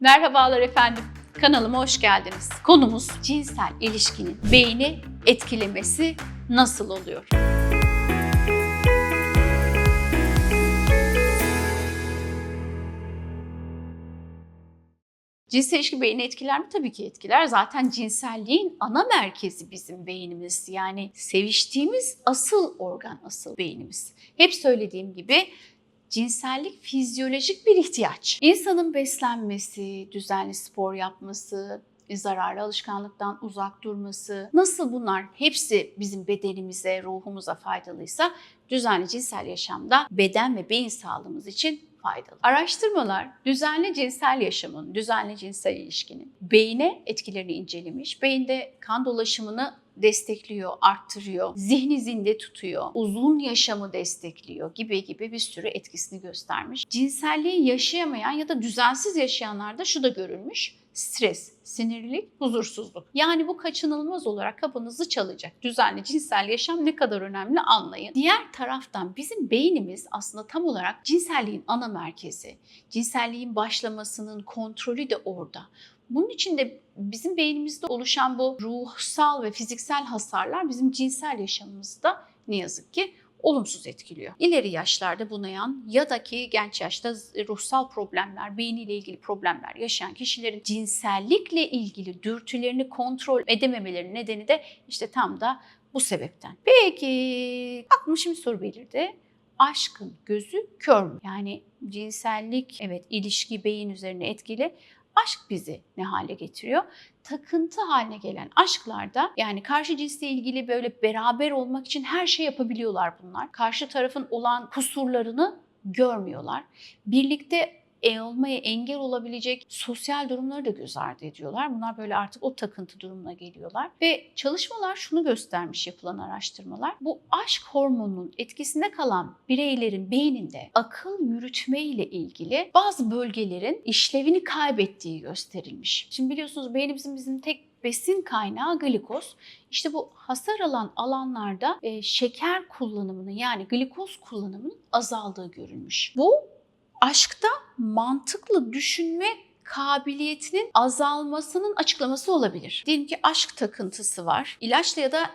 Merhabalar efendim. Kanalıma hoş geldiniz. Konumuz cinsel ilişkinin beyni etkilemesi nasıl oluyor? Cinsel ilişki beyni etkiler mi? Tabii ki etkiler. Zaten cinselliğin ana merkezi bizim beynimiz. Yani seviştiğimiz asıl organ, asıl beynimiz. Hep söylediğim gibi cinsellik fizyolojik bir ihtiyaç. İnsanın beslenmesi, düzenli spor yapması, zararlı alışkanlıktan uzak durması, nasıl bunlar hepsi bizim bedenimize, ruhumuza faydalıysa düzenli cinsel yaşamda beden ve beyin sağlığımız için faydalı. Araştırmalar düzenli cinsel yaşamın, düzenli cinsel ilişkinin beyne etkilerini incelemiş. Beyinde kan dolaşımını destekliyor, arttırıyor, zihni zinde tutuyor, uzun yaşamı destekliyor gibi gibi bir sürü etkisini göstermiş. Cinselliği yaşayamayan ya da düzensiz yaşayanlarda şu da görülmüş. Stres, sinirlilik, huzursuzluk. Yani bu kaçınılmaz olarak kapınızı çalacak. Düzenli cinsel yaşam ne kadar önemli anlayın. Diğer taraftan bizim beynimiz aslında tam olarak cinselliğin ana merkezi. Cinselliğin başlamasının kontrolü de orada. Bunun için de bizim beynimizde oluşan bu ruhsal ve fiziksel hasarlar bizim cinsel yaşamımızda ne yazık ki olumsuz etkiliyor. İleri yaşlarda bunayan ya da ki genç yaşta ruhsal problemler, beyniyle ilgili problemler yaşayan kişilerin cinsellikle ilgili dürtülerini kontrol edememelerinin nedeni de işte tam da bu sebepten. Peki aklıma şimdi soru belirdi. Aşkın gözü kör mü? Yani cinsellik evet ilişki beyin üzerine etkili aşk bizi ne hale getiriyor? Takıntı haline gelen aşklarda yani karşı cinsle ilgili böyle beraber olmak için her şey yapabiliyorlar bunlar. Karşı tarafın olan kusurlarını görmüyorlar. Birlikte olmaya engel olabilecek sosyal durumları da göz ardı ediyorlar. Bunlar böyle artık o takıntı durumuna geliyorlar. Ve çalışmalar şunu göstermiş yapılan araştırmalar. Bu aşk hormonunun etkisinde kalan bireylerin beyninde akıl yürütme ile ilgili bazı bölgelerin işlevini kaybettiği gösterilmiş. Şimdi biliyorsunuz beynimizin bizim tek besin kaynağı glikoz. İşte bu hasar alan alanlarda e, şeker kullanımının yani glikoz kullanımının azaldığı görülmüş. Bu aşkta mantıklı düşünme kabiliyetinin azalmasının açıklaması olabilir. Diyelim ki aşk takıntısı var. İlaçla ya da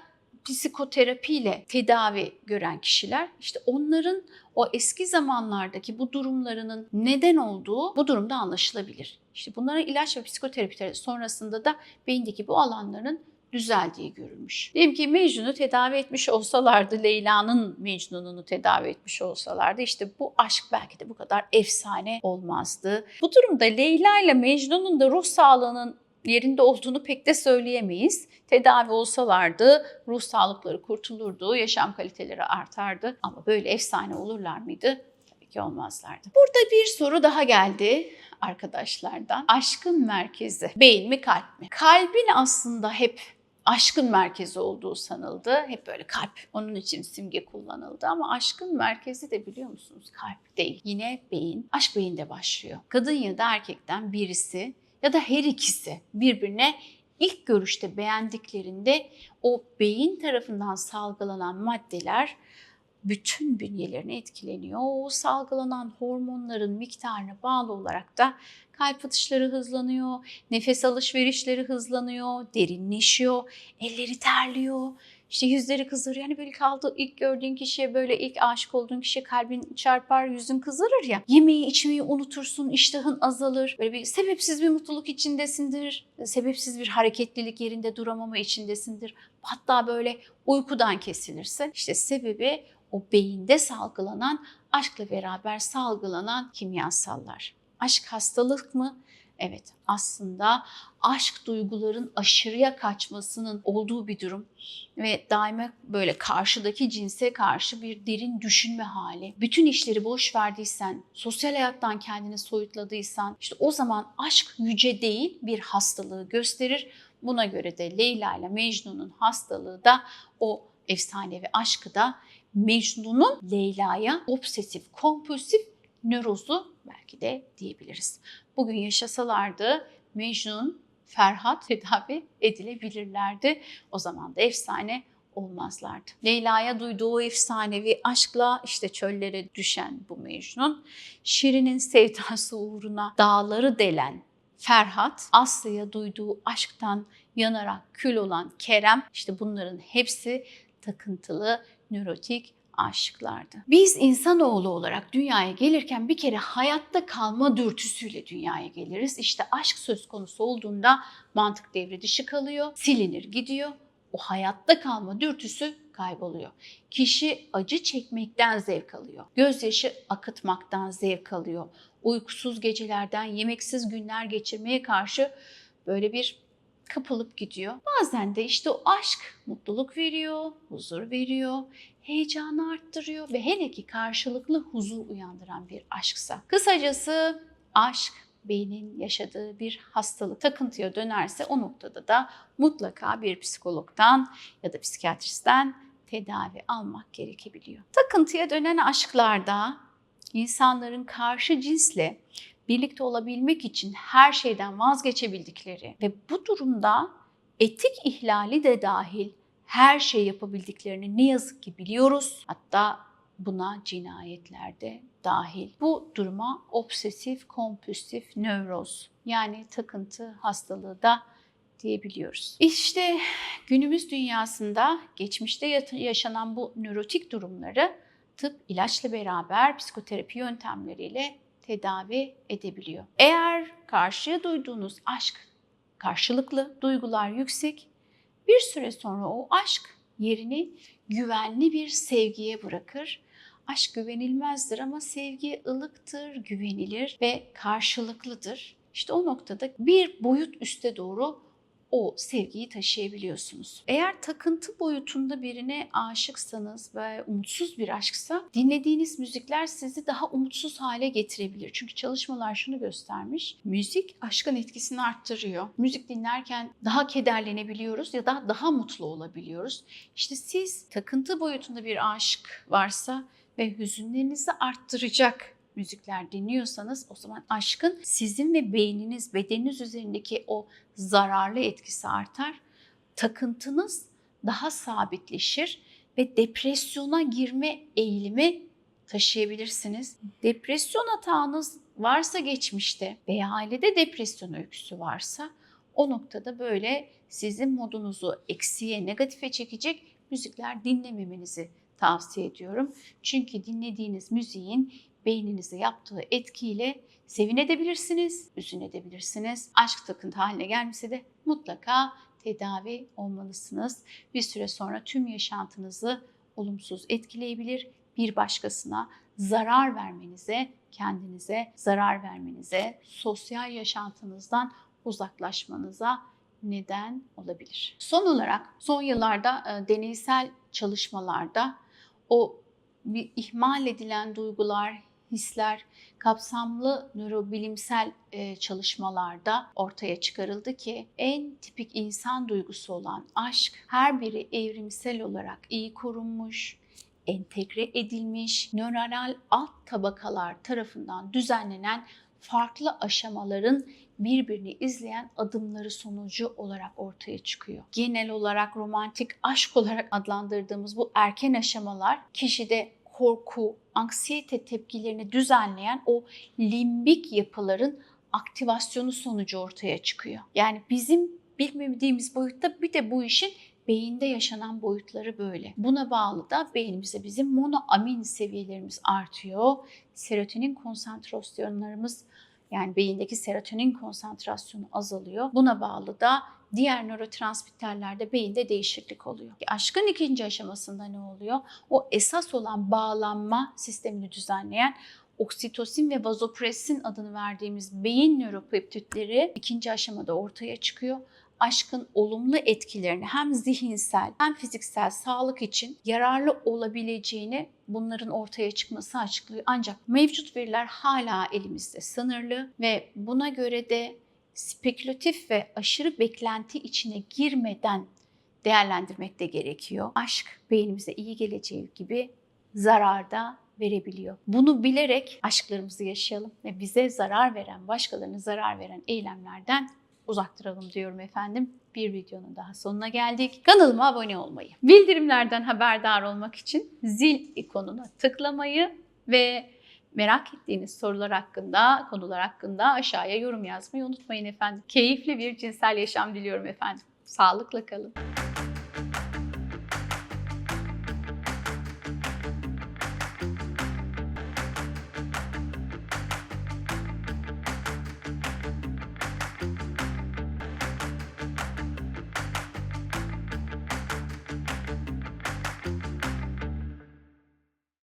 psikoterapiyle tedavi gören kişiler işte onların o eski zamanlardaki bu durumlarının neden olduğu bu durumda anlaşılabilir. İşte bunlara ilaç ve psikoterapi sonrasında da beyindeki bu alanların düzeldiği görülmüş. Diyelim ki Mecnun'u tedavi etmiş olsalardı, Leyla'nın Mecnun'unu tedavi etmiş olsalardı işte bu aşk belki de bu kadar efsane olmazdı. Bu durumda Leyla ile Mecnun'un da ruh sağlığının yerinde olduğunu pek de söyleyemeyiz. Tedavi olsalardı ruh sağlıkları kurtulurdu, yaşam kaliteleri artardı ama böyle efsane olurlar mıydı? Tabii ki olmazlardı. Burada bir soru daha geldi arkadaşlardan. Aşkın merkezi beyin mi kalp mi? Kalbin aslında hep aşkın merkezi olduğu sanıldı. Hep böyle kalp onun için simge kullanıldı ama aşkın merkezi de biliyor musunuz kalp değil. Yine beyin. Aşk beyinde başlıyor. Kadın ya da erkekten birisi ya da her ikisi birbirine ilk görüşte beğendiklerinde o beyin tarafından salgılanan maddeler bütün bünyelerini etkileniyor. O salgılanan hormonların miktarına bağlı olarak da kalp atışları hızlanıyor, nefes alışverişleri hızlanıyor, derinleşiyor, elleri terliyor, işte yüzleri kızarıyor. Yani böyle kaldı ilk gördüğün kişiye böyle ilk aşık olduğun kişiye kalbin çarpar, yüzün kızarır ya. Yemeği içmeyi unutursun, iştahın azalır. Böyle bir sebepsiz bir mutluluk içindesindir. Sebepsiz bir hareketlilik yerinde duramama içindesindir. Hatta böyle uykudan kesilirsin. İşte sebebi o beyinde salgılanan, aşkla beraber salgılanan kimyasallar. Aşk hastalık mı? Evet aslında aşk duyguların aşırıya kaçmasının olduğu bir durum ve daima böyle karşıdaki cinse karşı bir derin düşünme hali. Bütün işleri boş verdiysen, sosyal hayattan kendini soyutladıysan işte o zaman aşk yüce değil bir hastalığı gösterir. Buna göre de Leyla ile Mecnun'un hastalığı da o efsanevi aşkı da Mecnun'un Leyla'ya obsesif kompulsif nörozu belki de diyebiliriz. Bugün yaşasalardı Mecnun, Ferhat tedavi edilebilirlerdi. O zaman da efsane olmazlardı. Leyla'ya duyduğu efsanevi aşkla işte çöllere düşen bu Mecnun, Şirin'in sevdası uğruna dağları delen Ferhat, Aslı'ya duyduğu aşktan yanarak kül olan Kerem, işte bunların hepsi takıntılı, nörotik aşıklardı. Biz insanoğlu olarak dünyaya gelirken bir kere hayatta kalma dürtüsüyle dünyaya geliriz. İşte aşk söz konusu olduğunda mantık devre dışı kalıyor, silinir gidiyor. O hayatta kalma dürtüsü kayboluyor. Kişi acı çekmekten zevk alıyor. Gözyaşı akıtmaktan zevk alıyor. Uykusuz gecelerden, yemeksiz günler geçirmeye karşı böyle bir kapılıp gidiyor. Bazen de işte o aşk mutluluk veriyor, huzur veriyor, heyecanı arttırıyor ve hele ki karşılıklı huzur uyandıran bir aşksa. Kısacası aşk beynin yaşadığı bir hastalık takıntıya dönerse o noktada da mutlaka bir psikologdan ya da psikiyatristten tedavi almak gerekebiliyor. Takıntıya dönen aşklarda insanların karşı cinsle birlikte olabilmek için her şeyden vazgeçebildikleri ve bu durumda etik ihlali de dahil her şey yapabildiklerini ne yazık ki biliyoruz. Hatta buna cinayetlerde dahil. Bu duruma obsesif kompulsif nöroz yani takıntı hastalığı da diyebiliyoruz. İşte günümüz dünyasında geçmişte yaşanan bu nörotik durumları tıp ilaçla beraber psikoterapi yöntemleriyle tedavi edebiliyor. Eğer karşıya duyduğunuz aşk karşılıklı, duygular yüksek, bir süre sonra o aşk yerini güvenli bir sevgiye bırakır. Aşk güvenilmezdir ama sevgi ılıktır, güvenilir ve karşılıklıdır. İşte o noktada bir boyut üste doğru o sevgiyi taşıyabiliyorsunuz. Eğer takıntı boyutunda birine aşıksanız ve umutsuz bir aşksa dinlediğiniz müzikler sizi daha umutsuz hale getirebilir. Çünkü çalışmalar şunu göstermiş. Müzik aşkın etkisini arttırıyor. Müzik dinlerken daha kederlenebiliyoruz ya da daha mutlu olabiliyoruz. İşte siz takıntı boyutunda bir aşk varsa ve hüzünlerinizi arttıracak müzikler dinliyorsanız o zaman aşkın sizin ve beyniniz, bedeniniz üzerindeki o zararlı etkisi artar. Takıntınız daha sabitleşir ve depresyona girme eğilimi taşıyabilirsiniz. Depresyon hatağınız varsa geçmişte veya ailede depresyon öyküsü varsa o noktada böyle sizin modunuzu eksiye, negatife çekecek müzikler dinlememenizi tavsiye ediyorum. Çünkü dinlediğiniz müziğin beyninize yaptığı etkiyle sevinebilirsiniz, üzünebilirsiniz. Aşk takıntı haline gelmese de mutlaka tedavi olmalısınız. Bir süre sonra tüm yaşantınızı olumsuz etkileyebilir. Bir başkasına zarar vermenize, kendinize zarar vermenize, sosyal yaşantınızdan uzaklaşmanıza neden olabilir. Son olarak son yıllarda e, deneysel çalışmalarda o bir ihmal edilen duygular, hisler kapsamlı nörobilimsel e, çalışmalarda ortaya çıkarıldı ki en tipik insan duygusu olan aşk her biri evrimsel olarak iyi korunmuş, entegre edilmiş, nöronal alt tabakalar tarafından düzenlenen farklı aşamaların birbirini izleyen adımları sonucu olarak ortaya çıkıyor. Genel olarak romantik aşk olarak adlandırdığımız bu erken aşamalar kişide korku, anksiyete tepkilerini düzenleyen o limbik yapıların aktivasyonu sonucu ortaya çıkıyor. Yani bizim bilmediğimiz boyutta bir de bu işin beyinde yaşanan boyutları böyle. Buna bağlı da beynimizde bizim monoamin seviyelerimiz artıyor. Serotonin konsantrasyonlarımız yani beyindeki serotonin konsantrasyonu azalıyor. Buna bağlı da diğer nörotransmitterlerde beyinde değişiklik oluyor. Aşkın ikinci aşamasında ne oluyor? O esas olan bağlanma sistemini düzenleyen oksitosin ve vazopresin adını verdiğimiz beyin nöropeptitleri ikinci aşamada ortaya çıkıyor aşkın olumlu etkilerini hem zihinsel hem fiziksel sağlık için yararlı olabileceğini bunların ortaya çıkması açıklıyor. Ancak mevcut veriler hala elimizde sınırlı ve buna göre de spekülatif ve aşırı beklenti içine girmeden değerlendirmek de gerekiyor. Aşk beynimize iyi geleceği gibi zararda verebiliyor. Bunu bilerek aşklarımızı yaşayalım ve bize zarar veren, başkalarına zarar veren eylemlerden uzak duralım diyorum efendim. Bir videonun daha sonuna geldik. Kanalıma abone olmayı, bildirimlerden haberdar olmak için zil ikonuna tıklamayı ve Merak ettiğiniz sorular hakkında, konular hakkında aşağıya yorum yazmayı unutmayın efendim. Keyifli bir cinsel yaşam diliyorum efendim. Sağlıkla kalın.